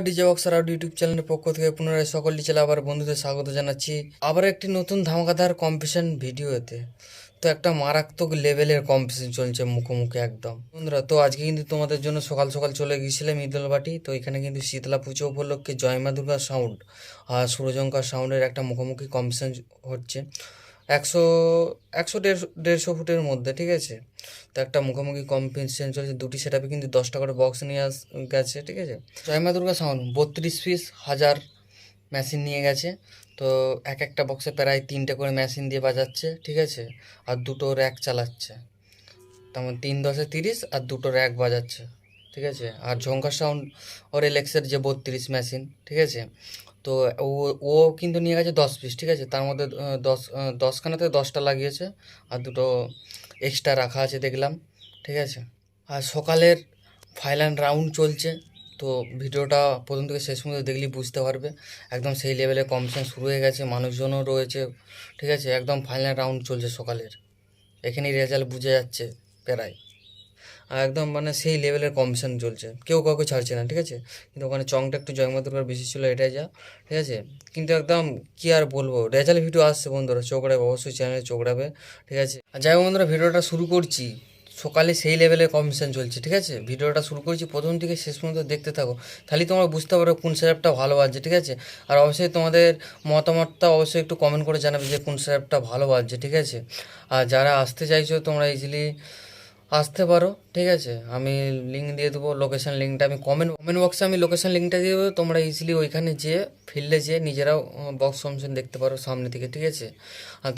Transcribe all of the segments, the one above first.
বন্ধুরা DJ boxer out YouTube চ্যানেলের পক্ষ থেকে পুনরায় সকল ডিজেল আবার বন্ধুদের স্বাগত জানাচ্ছি আবার একটি নতুন ধামাকাদার কম্পিটিশন ভিডিওতে। তো একটা মারাত্মক লেভেলের কম্পিটিশন চলছে মুখোমুখি একদম। বন্ধুরা, তো আজকে কিন্তু তোমাদের জন্য সকাল সকাল চলে গিয়েছিলাম ঈদলবাটি তো এখানে কিন্তু শীতলা পুজো উপলক্ষে জয়মা দুর্গা সাউন্ড আর সূর্যঙ্কার সাউন্ডের একটা মুখোমুখি কম্পিটিশন হচ্ছে। একশো একশো দেড়শো দেড়শো ফুটের মধ্যে, ঠিক আছে? তো একটা মুখোমুখি কম্পিটিশন চলছে, দুটি সেটাপে কিন্তু দশটা করে বক্স নিয়ে আস, গেছে, ঠিক আছে? জয়মা দুর্গা সাউন্ড বত্রিশ পিস হাজার মেশিন নিয়ে গেছে। তো এক একটা বক্সে প্রায় তিনটে করে মেশিন দিয়ে বাজাচ্ছে, ঠিক আছে? আর দুটো র্যাক চালাচ্ছে। তেমন তিন দশে তিরিশ, আর দুটো র্যাক বাজাচ্ছে। ঠিক আছে? আর ঝঙ্কার সাউন্ড ওর এলেক্সের যে বত্রিশ মেশিন ঠিক আছে? তো ও ও কিন্তু নিয়ে গেছে দশ পিস ঠিক আছে? তার মধ্যে দশ দশখানাতে দশটা লাগিয়েছে, আর দুটো এক্সট্রা রাখা আছে দেখলাম, ঠিক আছে? আর সকালের ফাইনাল রাউন্ড চলছে, তো ভিডিওটা প্রথম থেকে শেষ পর্যন্ত দেখলেই বুঝতে পারবে। একদম সেই লেভেলে কম্পিটিশন শুরু হয়ে গেছে, মানুষজনও রয়েছে, ঠিক আছে? একদম ফাইনাল রাউন্ড চলছে সকালের। এখানেই রেজাল্ট বুঝে যাচ্ছে প্রায়। একদম মানে সেই লেভেলের কম্পিটিশন চলছে। কেউ কাউকে ছাড়ছে না, ঠিক আছে? কিন্তু ওখানে চংটা একটু জয়মা দুর্গার বেশি ছিল, এটাই যা, ঠিক আছে? কিন্তু একদম কি আর বলব, রেজাল্ট ভিডিও আসছে বন্ধুরা, চোখ রাখবে, অবশ্যই চ্যানেলে চোখ রাখবে, ঠিক আছে? আর যাই বন্ধুরা, ভিডিওটা শুরু করছি। সকালে সেই লেভেলের কম্পিটিশন চলছে, ঠিক আছে? ভিডিওটা শুরু করছি, প্রথম থেকে শেষ পর্যন্ত দেখতে থাকো। তাহলে তোমরা বুঝতে পারো কোন স্যাপটা ভালো বাজছে ঠিক আছে? আর অবশ্যই তোমাদের মতামতটা অবশ্যই একটু কমেন্ট করে জানাবে যে কোন স্যাপটা ভালো বাজছে ঠিক আছে? আর যারা আসতে চাইছো, তোমরা ইজিলি আসতে পারো, ঠিক আছে? আমি লিঙ্ক দিয়ে দেবো লোকেশান লিঙ্কটা আমি কমেন্ট কমেন্ট বক্সে আমি লোকেশান লিঙ্কটা দিয়ে দেবো, তোমরা ইজিলি ওইখানে যেয়ে ফিল্ডে যেয়ে নিজেরাও বক্স কমিশন দেখতে পারো সামনে থেকে, ঠিক আছে?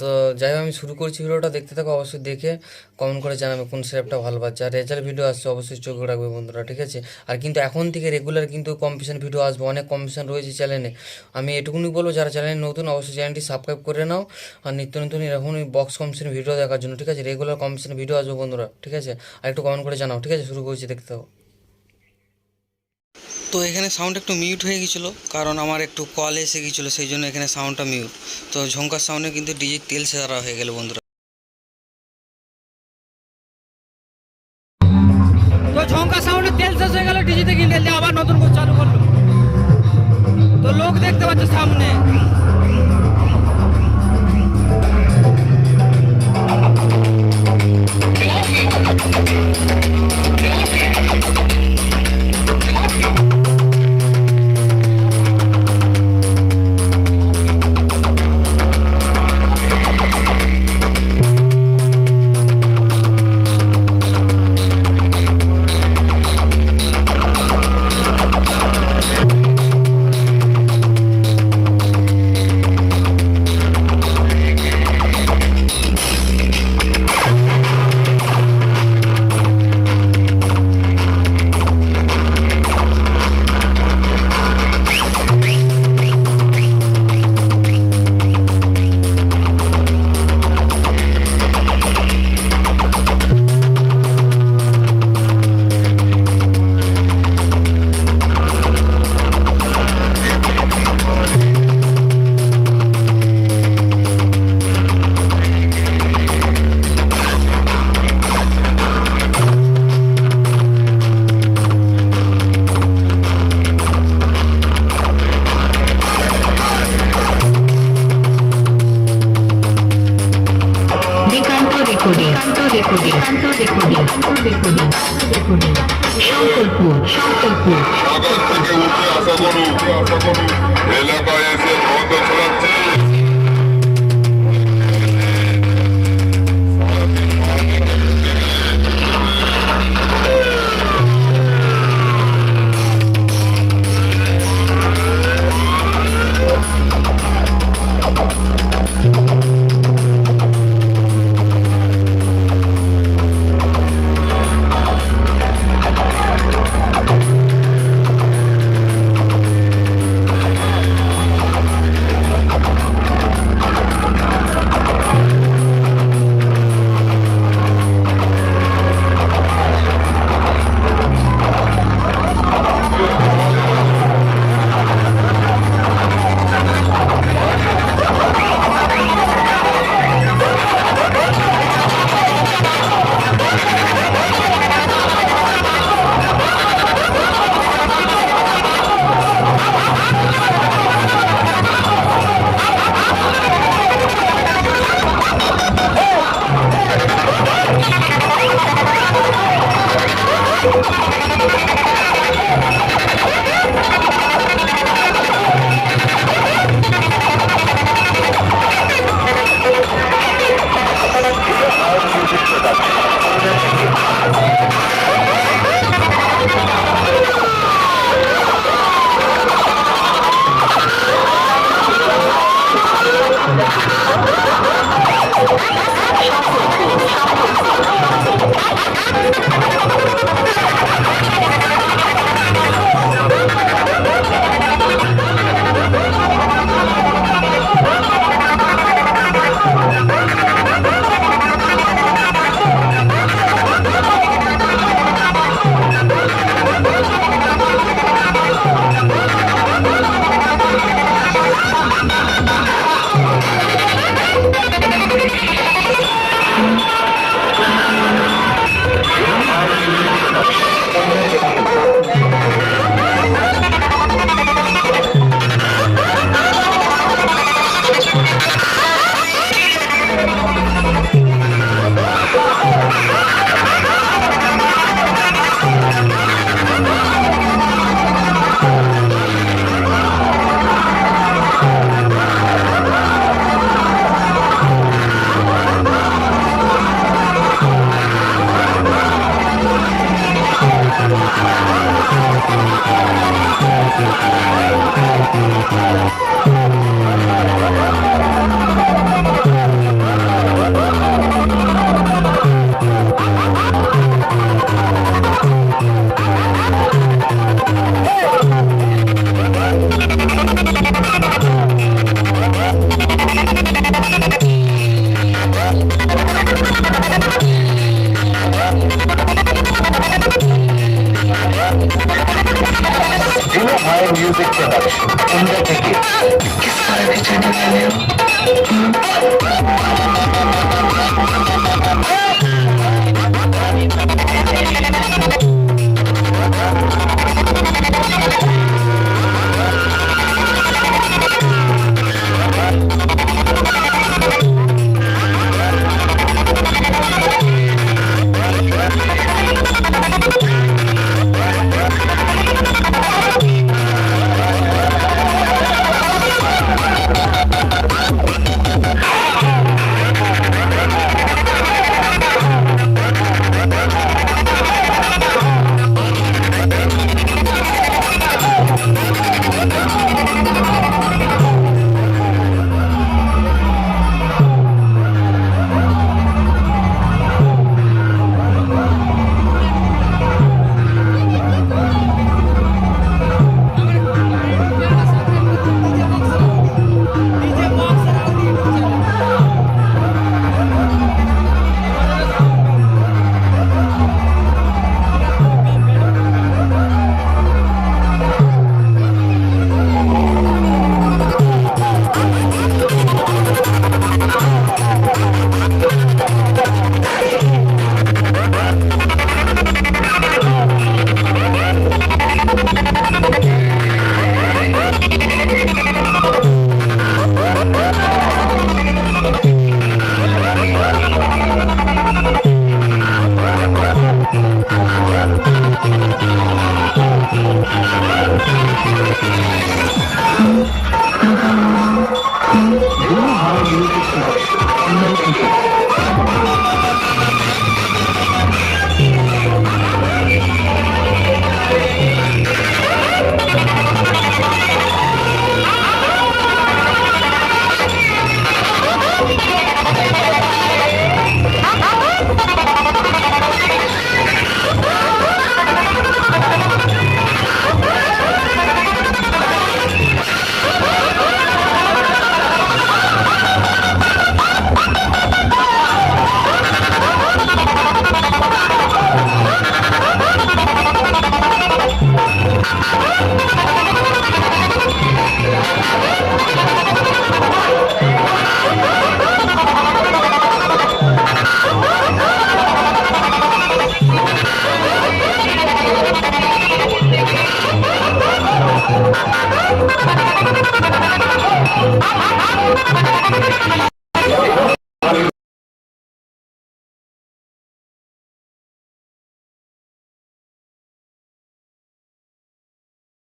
তো যাই হোক, আমি শুরু করছি ভিডিওটা, দেখতে থাকো, অবশ্যই দেখে কমেন্ট করে জানাবে কোন স্যাপটা ভালো পাচ্ছে। আর রেজাল্ট ভিডিও আসছে, অবশ্যই চোখ রাখবে বন্ধুরা, ঠিক আছে? আর কিন্তু এখন থেকে রেগুলার কিন্তু কম্পিটিশন ভিডিও আসবে, অনেক কম্পিটিশন রয়েছে চ্যানেলে আমি এটুকুনি বলব, যারা চ্যানেলে নতুন, অবশ্যই চ্যানেলটি সাবস্ক্রাইব করে নাও। আর নিত্য নতুন এরকম বক্স কম্পিটিশন ভিডিও দেখার জন্য, ঠিক আছে? রেগুলার কম্পিটিশন ভিডিও আসবে বন্ধুরা, ঠিক আছে? আর একটু কমেন্ট করে জানাও, ঠিক আছে? শুরু করছি, দেখতে তো এখানে সাউন্ড একটু মিউট হয়ে গেছিল, কারণ আমার একটু কল এসে গেছিল, সেই জন্য এখানে সাউন্ডটা মিউট তো ঝঙ্কার সাউন্ডে কিন্তু ডিজে তেল সারা হয়ে গেল বন্ধুরা। শঙ্করপুর সাগর থেকে উঠে আসা করুন এলাকায় এসে বন্ধ ছড়াচ্ছে अंदर देखिए किस तरह के चने वाले हो? Oh, my God.